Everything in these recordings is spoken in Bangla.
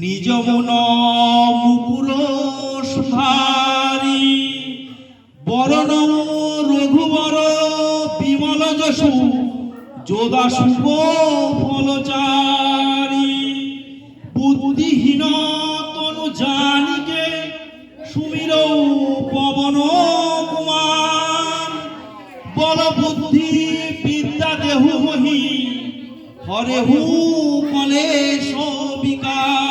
নিজ মন মুকুল সুধারি। বরণ রঘুবর বিমল যশু, যোদা শুভ ফলচারি। বুদ্ধিহীন তনু জানিকে সুমির পবন কুমার। বল বুদ্ধি হরে হু বিকার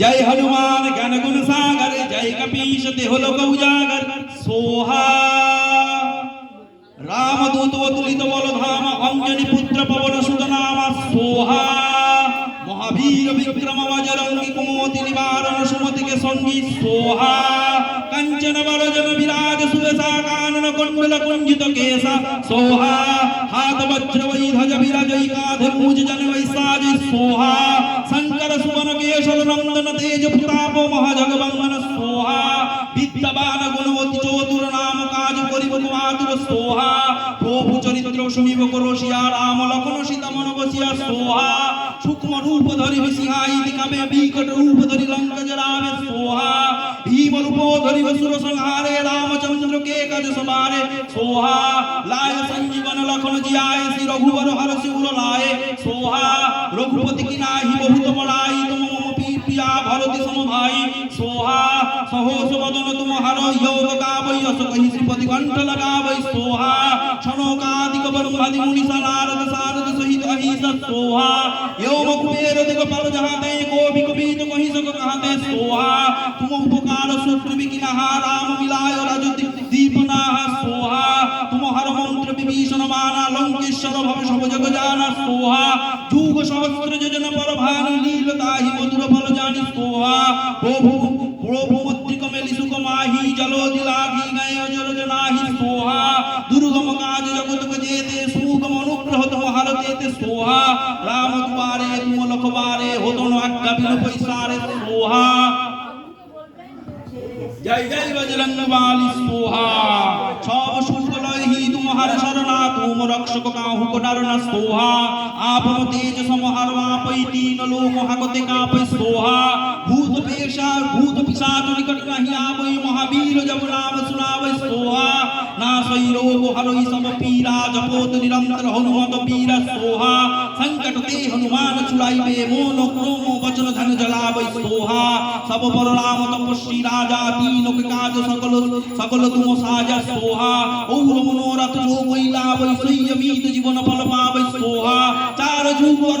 জয় হনুমান, জ্ঞান গুণ সাগর, জয় কপীশ, দেহ লোক উজাগর, সোহা। রামদূত অতুলিত বলধাম অঞ্জনি পুত্র পবন সুত নাম, সোহা। মহাবীর বিক্রম বজরঙ্গি কুমতি নিবারণ সুমতিকে সঙ্গী, সোহা। কাঞ্চন বরজন বিরাজ সুবেশা কানন কুণ্ডল কুঞ্জিত কেশা সোহা হাত বজ্র বৈ ধ্বজ বিরাজই কাঁধে মুজ জন বৈসাজ সোহা শঙ্কর সুবন কেশব নন্দন তেজ প্রতাপ মহাজগবন্দন সোহা বিদ্যবান গুণবতী চতুর নাম কাজ করিব মাতুর সোহা ধরি সিহাই দিকাবে বিকট রূপ ধরি লঙ্কা জরাবে সোহা ভীম রূপ ধরি সুর সংহারে রামচন্দ্র কে কাজ সবারে সোহা লায় সঞ্জীবন লক্ষণ জিয়ায় শ্রী রঘুবর হর শিউর লায় সোহা রঘুপতি কি নাহি বহুত বড়াই তুম মম পি- প্রিয়া ভরতি সম ভাই সোহা সহস বদন তুম হর যোগ গাবৈ অস কহি শ্রীপতি কণ্ঠ लगावै সোহা শনকাদিক ব্রহ্মাদি মুনি সানারদ সারদ সহিত অহিস সোহা योम দেখো পালো যাহাতে কো বিকবিত কহি সক কাহাতে সোহা তুম উপকার সূত্র বিকিনাহা রাম মিলায় রাজতি দীপনাহা সোহা তুম হর মন্ত্র বিভীষণ মানা লঙ্কেশ্বর ভব সব জগ জানা সোহা যুগ সহস্র যোজন পর ভানু লীল তাহি মধুর ফল জানি সোহা প্রভু প্রভু মন্ত্রিক মেলি সুখ মাহি জল দিলাহি গায়ে জল জনাহি সোহা قيمة سوها رامت بارے ملک بارے ہدن حق بل پیسار سوها জয় জয় বজরঙ্গ বালি সোহা। ছব শুক্লহি তুমহার শরণা তুম রক্ষক কাহুক নরণ সোহা। আপন তেজ সমহার আপৈতি নলো মহাগতে কাপে সোহা। ভূত পেশা, ভূত পিসাচ নিকট নাহি আপৈ মহাবীর জব নাম সৈ রোগ হরই সব পীরা জপোত নিরন্তর হনুমত বীর সোহা সংকট তে হনুমান ছুড়াইবে মন ক্রোম বচন ধন জলাবৈ সোহা সব পর রাম তপস্বী রাজা তিনক কাজ সকল সকল তুম সাজা সোহা ঔর মনোরথ जो মহিলা বৈ সৈয়মিত জীবন ফল পাবৈ সোহা চার যুগ পর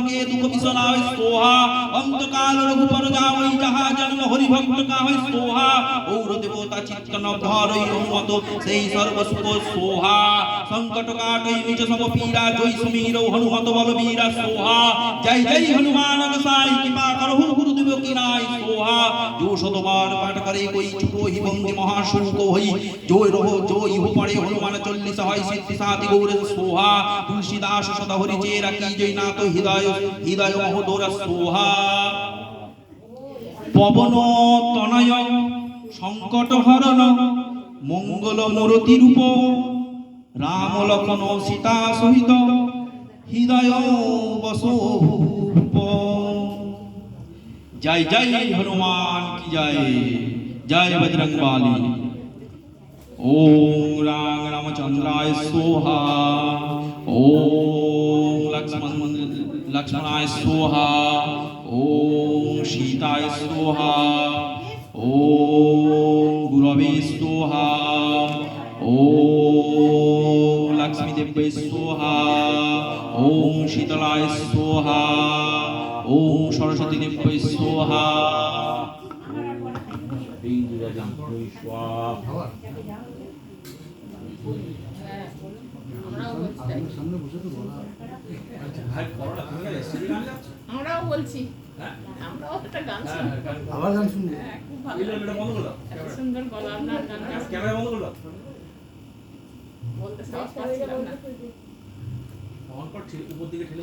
কে দুঃখ হয় সোহা অন্তকাল রঘুপর যাওই যাহা জন্ম হরি ভক্ত কা হয় সোহা ঔর দেবতা চিত্তন ধরই মত সেই সর্ব সোহা সংকট কাটই নিজ সব পীরা জয় সুমীর হনুমত বল বীরা সোহা জয় জয় হনুমান সাই কৃপা করহু গুরুদেব কি নাই সোহা হৃদয় পবন তনয় সংকট হরণ মঙ্গল মূরতি রূপ রাম লক্ষণ সীতা সহিত হৃদয় বসভূপ জয় জয় হনুমান কি জয় জয় বজরং বালি ওম রাম রামচন্দ্রায় সোহা ওম লক্ষ্মণ লক্ষ্মণায় সোহা ওম সীতায় সোহা ওম গুরবে সোহা ওম লক্ষ্মী দেব্যে সোহা ওম শীতলায় সোহা ওম সরস্বতী দেব্যে সোহা আমরাও বলছি। আমরাও একটা গান আবার গান শুনবে? হ্যাঁ, খুব ভালো এত সুন্দর গলা আপনার গান ক্যামেরা বন্ধ করল বলতে সাহস পাচ্ছিলাম না। উপর দিকে ঠেলে